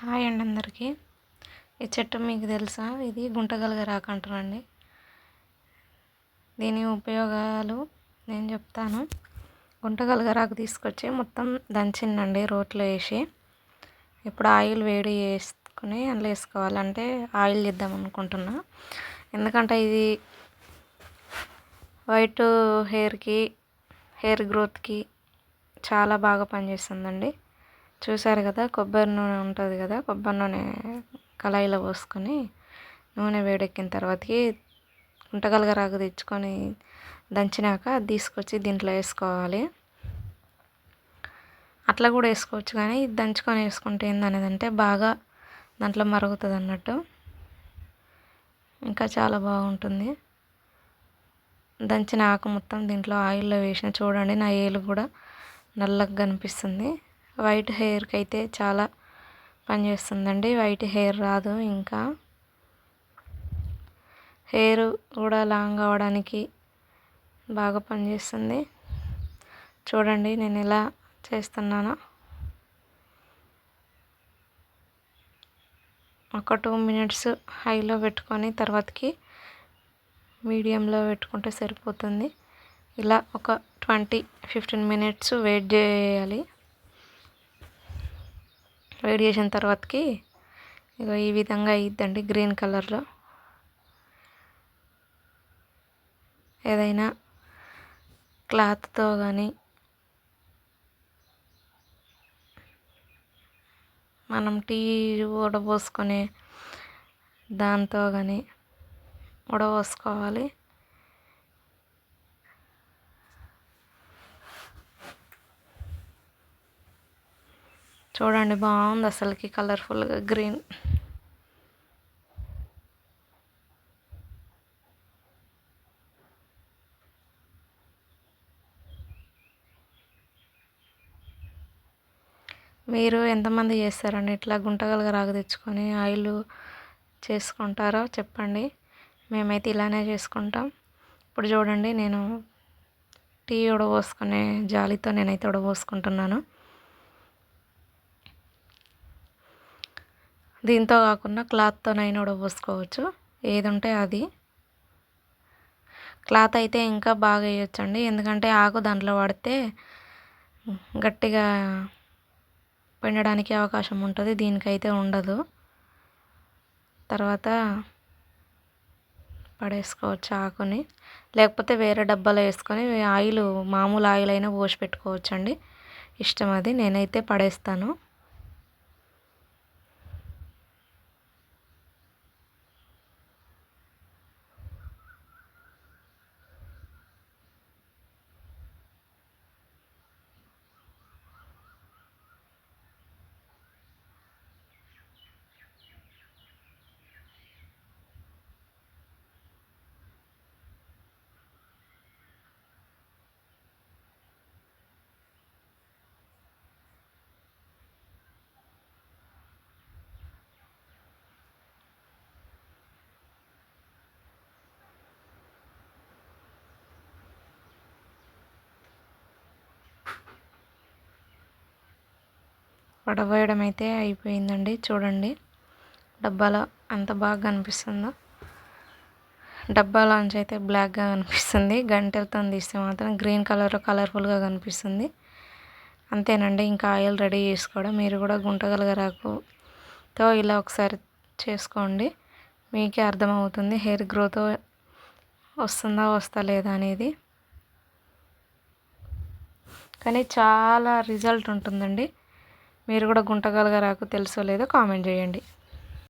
Hi అండి అందరికీ. ఈ చెట్టు మీకు తెలుసా? ఇది గుంటగలగరాకు అంటారండి దీని ఉపయోగాలు నేను చెప్తాను. గుంటగలగరాకు తీసుకొచ్చి మొత్తం దంచిందండి రోట్లో వేసి. ఇప్పుడు ఆయిల్ వేడి చేసుకుని అందులో వేసుకోవాలంటే ఆయిల్ చేద్దాం అనుకుంటున్నా. ఎందుకంటే ఇది వైట్ హెయిర్కి హెయిర్ గ్రోత్కి చాలా బాగా పనిచేస్తుందండి. చూసారు కదా కొబ్బరి నూనె ఉంటుంది కదా కొబ్బరి నూనె కళాయిలో పోసుకొని నూనె వేడెక్కిన తర్వాతకి గుంటగలగరాకు తెచ్చుకొని దంచినాక తీసుకొచ్చి దీంట్లో వేసుకోవాలి. అట్లా కూడా వేసుకోవచ్చు కానీ ఇది దంచుకొని వేసుకుంటే ఏందనేదంటే బాగా దాంట్లో మరుగుతుంది అన్నట్టు. ఇంకా చాలా బాగుంటుంది. దంచిన ఆకు మొత్తం దీంట్లో ఆయిల్లో వేసిన చూడండి నా ఏలు కూడా నల్లగా కనిపిస్తుంది. వైట్ హెయిర్కి అయితే చాలా పనిచేస్తుందండి వైట్ హెయిర్ రాదు ఇంకా. హెయిర్ కూడా లాంగ్ అవ్వడానికి బాగా పనిచేస్తుంది చూడండి నేను ఎలా చేస్తున్నాను. ఒక టూ మినిట్స్ హైలో పెట్టుకొని తర్వాతకి మీడియంలో పెట్టుకుంటే సరిపోతుంది. ఇలా ఒక ట్వంటీ ఫిఫ్టీన్ మినిట్స్ వెయిట్ చేయాలి. రేడియేషన్ చేసిన తర్వాతకి ఇక ఈ విధంగా అయిద్దండి గ్రీన్ కలర్లో. ఏదైనా క్లాత్తో కానీ మనం టీ ఉడబోసుకునే దాంతో కానీ ఉడబోసుకోవాలి. చూడండి బాగుంది అసలుకి కలర్ఫుల్గా గ్రీన్ మీరు ఎంతమంది చేస్తారండి? ఇట్లా గుంటగలుగా రాగ తెచ్చుకొని ఆయిల్ చేసుకుంటారో చెప్పండి. మేమైతే ఇలానే చేసుకుంటాం. ఇప్పుడు చూడండి నేను టీ ఉడబోసుకునే జాలితో నేనైతే ఉడబోసుకుంటున్నాను దీంతో కాకుండా క్లాత్తోనైనా ఉడబోసుకోవచ్చు ఏది ఉంటే అది. క్లాత్ అయితే ఇంకా బాగా వేయొచ్చండి. ఎందుకంటే ఆకు దాంట్లో పడితే గట్టిగా పిండడానికి అవకాశం ఉంటుంది. దీనికైతే ఉండదు. తర్వాత పడేసుకోవచ్చు ఆకుని. లేకపోతే వేరే డబ్బాలో వేసుకొని ఆయిల్ మామూలు ఆయిల్ అయినా పోసి పెట్టుకోవచ్చండి. ఇష్టం అది. నేనైతే పడేస్తాను. వడబోయడం అయితే అయిపోయిందండి. చూడండి. డబ్బాలో అంత బాగా కనిపిస్తుందో? డబ్బాలోంచి అయితే బ్లాక్గా కనిపిస్తుంది. గంటెలతో తీస్తే మాత్రం గ్రీన్ కలర్లో కలర్ఫుల్గా కనిపిస్తుంది. అంతేనండి. ఇంకా ఆయిల్ రెడీ చేసుకోవడం. మీరు కూడా గుంటగలగరాకుతో ఇలా ఒకసారి చేసుకోండి. మీకే అర్థమవుతుంది. హెయిర్ గ్రోత్ వస్తుందా వస్తా లేదా అనేది. కానీ చాలా రిజల్ట్ ఉంటుందండి. మీరు కూడా గుంటగలగరాకు తెలుసో లేదో కామెంట్ చేయండి.